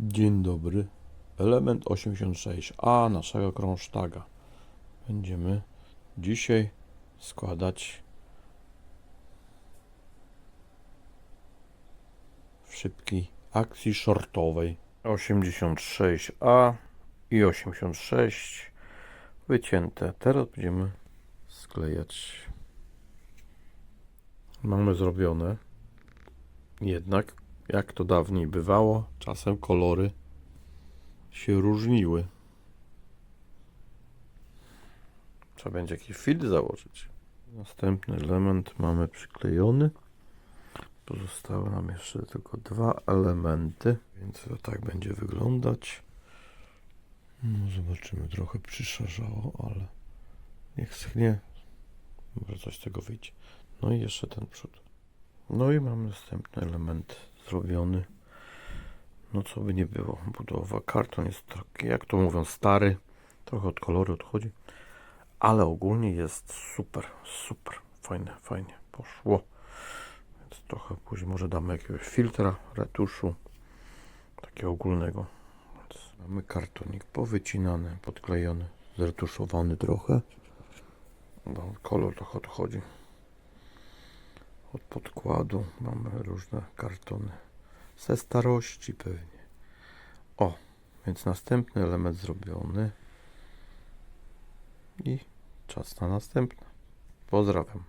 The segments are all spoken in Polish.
Dzień dobry. Element 86A naszego krążtaga. Będziemy dzisiaj składać w szybkiej akcji shortowej. 86A i 86 wycięte. Teraz będziemy sklejać. Mamy zrobione. Jednak, jak to dawniej bywało, czasem kolory się różniły. Trzeba będzie jakiś filtr założyć. Następny element mamy przyklejony. Pozostały nam jeszcze tylko dwa elementy, więc to tak będzie wyglądać. No zobaczymy, trochę przyszarzało, ale niech schnie. Może coś z tego wyjdzie. No i jeszcze ten przód. No i mam następny element zrobiony. No co by nie było, budowa. Karton jest taki, jak to mówią, stary. Trochę od koloru odchodzi. Ale ogólnie jest super, super. Fajnie, fajnie poszło. Więc trochę później może damy jakiegoś filtra, retuszu. Takiego ogólnego. Więc mamy kartonik powycinany, podklejony, zretuszowany trochę. Bo kolor trochę odchodzi od podkładu mamy różne kartony ze starości pewnie. O, więc następny element zrobiony i czas na następny. Pozdrawiam.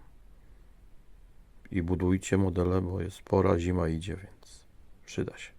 I budujcie modele, bo jest pora, zima idzie, więc przyda się.